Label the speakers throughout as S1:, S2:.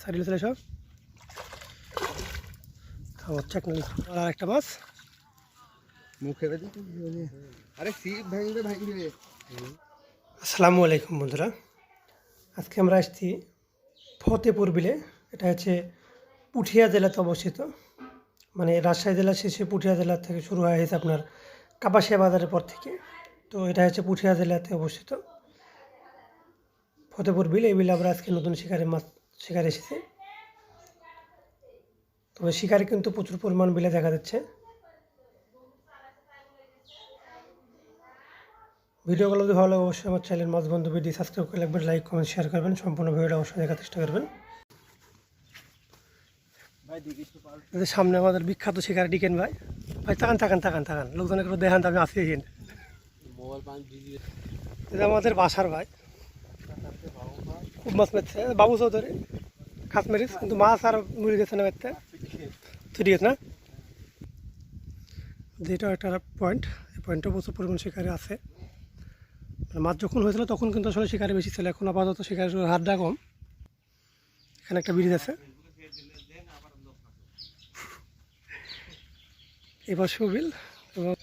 S1: সাইডে চলে সব খাবার চাকনি আর একটা মাছ
S2: মুখে আরে সিপ ভাঙবে ভাঙবে।
S1: আসসালামু আলাইকুম বন্ধুরা। আজকে আমরা আসছি ফতেপুর বিলে। এটা হচ্ছে পুঠিয়া জেলাতে অবস্থিত। মানে রাজশাহী জেলা শেষে পুঠিয়া জেলা থেকে শুরু হয়েছে আপনার কাপাসিয়া বাজারের পর থেকে। তো এটা হচ্ছে পুঠিয়া জেলাতে অবস্থিত। ফতেপুর বিল, এই বিলে আমরা আজকে নতুন শিকারে মাছ, শিকারে এসেছি। তবে শিকারে কিন্তু প্রচুর পরিমাণ বিলে দেখা যাচ্ছে। ভিডিওগুলো যদি ভালো লাগে, অবশ্যই আমার চ্যানেল মাছ বন্ধু ভিডিও সাবস্ক্রাইব করে লাইক, কমেন্ট, শেয়ার করবেন। সম্পূর্ণ ভিডিওটা অবশ্যই দেখার চেষ্টা করবেন। সামনে আমাদের বিখ্যাত শিকার ডিকেন ভাই। ভাই তাকান তাকান তাকান তাকান। লোকজনের করে দেখান আমি আসি এখানে। এটা আমাদের বাসার ভাই। খুব মাছ মেরছে। বাবু চৌধুরী খাস মেরিস কিন্তু মাছ আর মুড়ি গেছে না মেরতে। ঠিক আছে না? যেটা একটা পয়েন্ট এই পয়েন্টটা প্রচুর পরিমাণ শিকারে আছে। মানে মাছ যখন হয়েছিল তখন কিন্তু আসলে শিকারে বেশি ছিল। এখন আপাতত শিকারের হারটা কম। এখানে একটা ব্রিজ আছে। এই পাশেও বিল এবং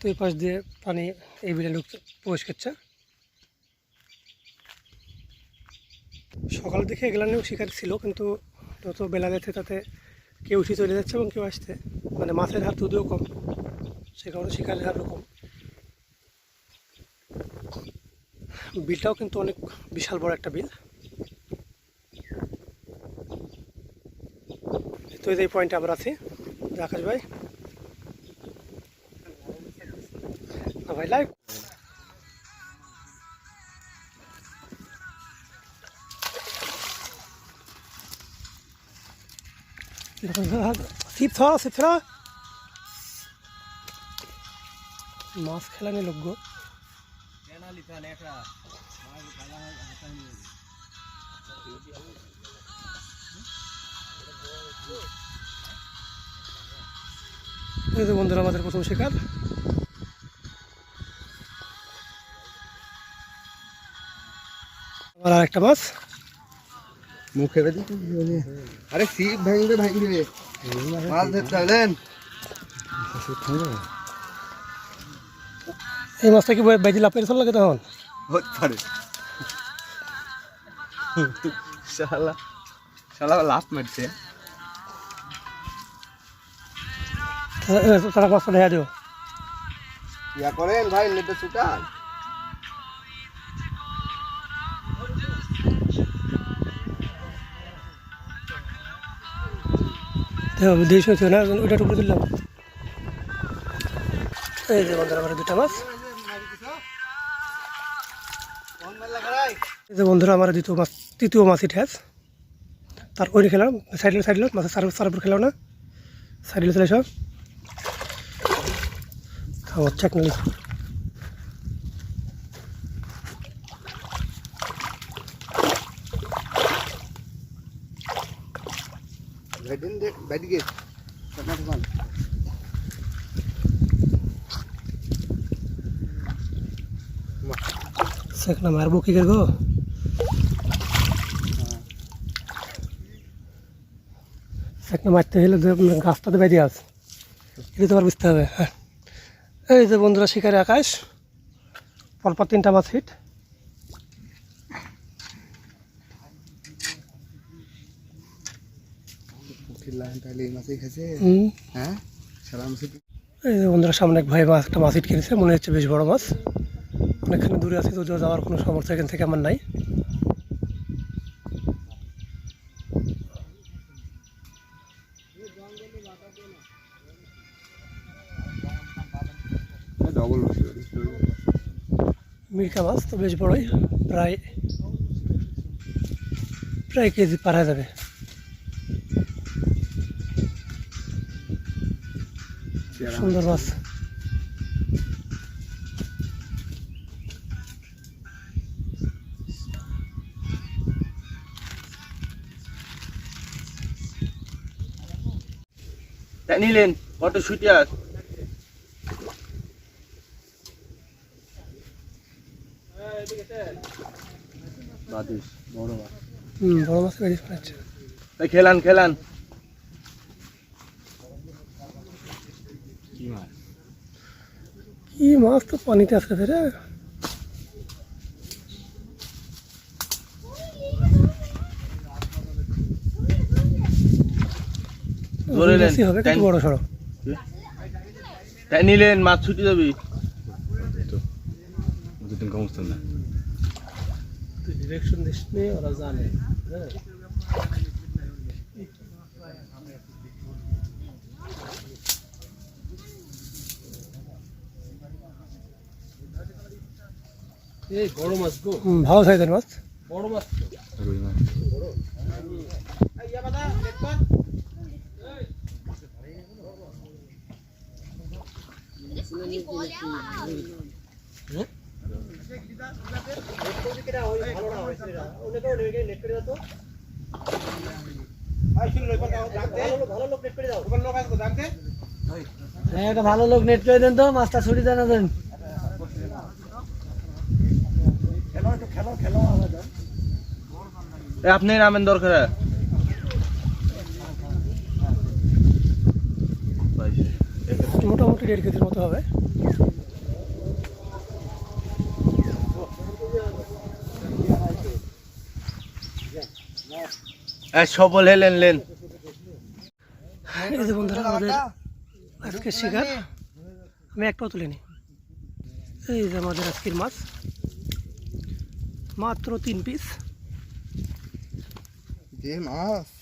S1: দুই পাশ দিয়ে পানি এই বিলে ঢুকতে প্রবেশ করছে। সকাল দিকে এগুলানেও শিকার ছিল, কিন্তু যত বেলা যাচ্ছে তাতে কেউ উঠে চলে যাচ্ছে এবং কেউ আসছে। মানে মাছের হার যদিও কম, সে কারণে শিকারের হারও কম। বিলটাও কিন্তু অনেক বিশাল বড় একটা বিল। তো এই পয়েন্টে আমরা আছি আকাশ ভাই। না ভাই লাইভ সিপ থা সিপ থা মাছ খেলানি লোক গো। বন্ধুরা, আমাদের প্রথম শিকার। আর একটা মাছ
S2: মুখে বেঁধে আরে সিপ ভাঙবে ভাঙবে। মাছ ধরতে
S1: এই মাছটা কি বেজি লাপের চল লাগে তখন?
S2: হতে পারে। শালা। শালা লাভ মারছে।
S1: তারা মাছটা দেখা দিও।
S2: ইয়া করেন ভাই নেটে ছুটান
S1: দেশ হয়েছে না ওইটা টুকরে দিলাম এই যে বন্ধুরা আমার দুটা মাছ। এই যে বন্ধুরা, আমার দ্বিতীয় মাছ, তৃতীয় মাছই ঠেস তার ওই খেলাম, সাইডে সাইডে মাছের সার সার উপর খেলাম না। সাইডে চলে সব খাওয়ার সেখানে মারবো কি করব? সেখানে মারতে হলে যে গাছটাতে বেরিয়ে আছে। এটা তোমার বুঝতে হবে হ্যাঁ। এই যে বন্ধুরা শিকারে আকাশ, পরপর তিনটা মাছ হিট
S2: এই হ্যাঁ?
S1: বন্ধুরা সামনে এক ভাই মাছ একটা মাছ হিট কিনেছে মনে হচ্ছে বেশ বড় মাছ। অনেকখানি দূরে আছে যদিও যাওয়ার কোনো সামর্থ্য এখান থেকে আমার নাই। মিরকা মাছ তো বেশ বড়ই প্রায় প্রায় কেজি পারা যাবে। সুন্দর মাছ
S3: নিলেন কত
S4: শুটিয়ার বড় মাছ
S1: বড় মাছ
S4: খেলান খেলান।
S1: কি মাছ তো পানিতে আসতে রে?
S4: তাই নিলেন মাছ ছুটি যাবি।
S3: দুদিন কমস্ত না।
S1: ডিরেকশন দিস ওরা জানে।
S5: এই বড় মাছ গো।
S1: ভালো সাইজের মাছ।
S5: বড় মাছ।
S3: রুই মাছ
S5: হ্যাঁ একটা ভালো লোক নেট করে দেন তো মাছটা ছুটি দেন দেন
S4: এ আপনি নামেন দরকার
S1: মোটামুটি দেড় কেজির মতো হবে।
S4: সবল হেলেন লেন।
S1: এই যে বন্ধুরা আমাদের আজকের শিকার। আমি একটাও তুলিনি এই যে আমাদের আজকের মাছ। মাত্র তিন পিস
S4: যে মাছ